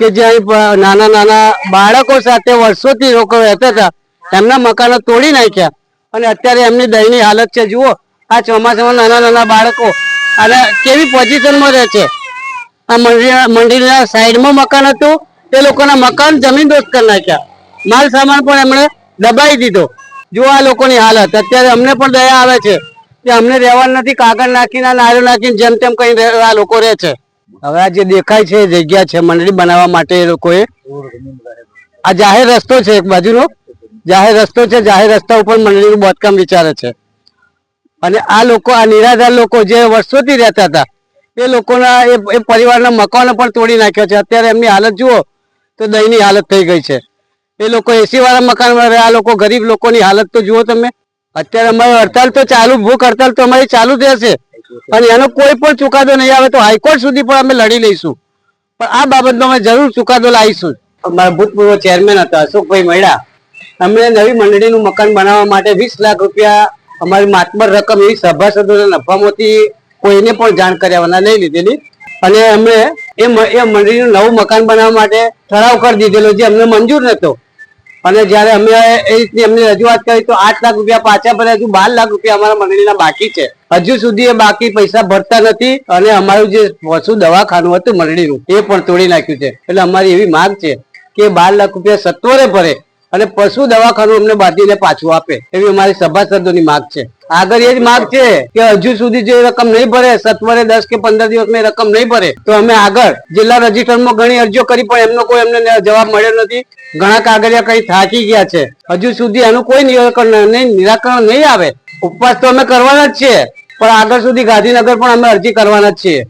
કે જે અહીં નાના નાના બાળકો સાથે વર્ષોથી લોકો રહેતા હતા, એમના મકાનો તોડી નાખ્યા. અને અત્યારે એમની દયની હાલત છે, જુઓ, આ ચોમાસામાં નાના નાના બાળકો અને કેવી પોઝિશનમાં રહે છે? આ મંદિર મંદિરના સાઈડમાં મકાન હતું તે લોકોના મકાન જમીન દોસ્ત કરી નાખ્યા. માલ સામાન પણ એમણે દબાઈ દીધો. જો આ લોકોની હાલત. અત્યારે અમને પણ દયા આવે છે કે અમને રહેવાનું નથી, કાગળ નાખીને નારો નાખીને જેમ તેમ કઈ આ લોકો રહે છે. હવે આ જે દેખાય છે જગ્યા છે, મંડળી બનાવવા માટે એ લોકોએ. આ જાહેર રસ્તો છે એક બાજુનો. જાહેર રસ્તો છે, જાહેર રસ્તા ઉપર મંડળીનું બાંધકામ વિચારે છે. અને આ લોકો, આ નિરાધાર લોકો જે વર્ષોથી રહેતા હતા, એ લોકોના, એ પરિવારના મકાનો પણ તોડી નાખ્યા છે. અત્યારે એમની હાલત જુઓ તો દહીંની હાલત થઈ ગઈ છે. એ લોકો એસી વાળા મકાનમાં રહે, આ લોકો ગરીબ લોકોની હાલત તો જુઓ તમે. અત્યારે અમારી હડતાલ તો ચાલુ, ભૂખ હડતાલ તો અમારી ચાલુ જ રહેશે. અને એનો કોઈ પણ ચુકાદો નહીં આવે તો હાઈકોર્ટ સુધી પણ અમે લડી લઈશું. પણ આ બાબતનો અમે જરૂર ચુકાદો લાવીશું. અમારા ભૂતપૂર્વ ચેરમેન હતા અશોકભાઈ મળ્યા અમને નવી મંડળીનું મકાન બનાવવા માટે વીસ લાખ રૂપિયા અમારી માતબર રકમ એવી સભાસદોના નફામાંથી કોઈને પણ જાણ કર્યા નહીં લીધેલી. અને અમે એ મંડળીનું નવું મકાન બનાવવા માટે ઠરાવ કરી દીધેલો જે અમને મંજૂર નતો અને જ્યારે અમે એ રીતની અમને રજૂઆત કરી તો આઠ લાખ રૂપિયા પાછા ભરે હજુ બાર લાખ રૂપિયા અમારા મંડળીના બાકી છે. હજુ સુધી એ બાકી પૈસા ભરતા નથી અને અમારું જે પશુ દવાખાનું હતું મંડળીનું, એ પણ તોડી નાખ્યું છે. એટલે અમારી એવી માંગ છે કે બાર લાખ રૂપિયા સત્વરે ભરે. અને પશુ દવાખાનું અમને બાંધીને પાછું આપે, એવી અમારી સભાસદોની માંગ છે. આગળ એ જ માંગ છે કે હજુ સુધી જે રકમ નહીં ભરે, સત્વરે દસ કે પંદર દિવસની રકમ નહીં ભરે, તો અમે આગળ જિલ્લા રજીસ્ટરમાં ઘણી અરજીઓ કરી, પણ એમનો કોઈ અમને જવાબ મળ્યો નથી. ઘણા કાગળિયા કઈ થાકી ગયા છે. હજુ સુધી એનું કોઈ નિરાકરણ નિરાકરણ નહીં આવે. ઉપવાસ તો અમે કરવાના જ છીએ, પણ આગળ સુધી ગાંધીનગર પણ અમે અરજી કરવાના જ છીએ.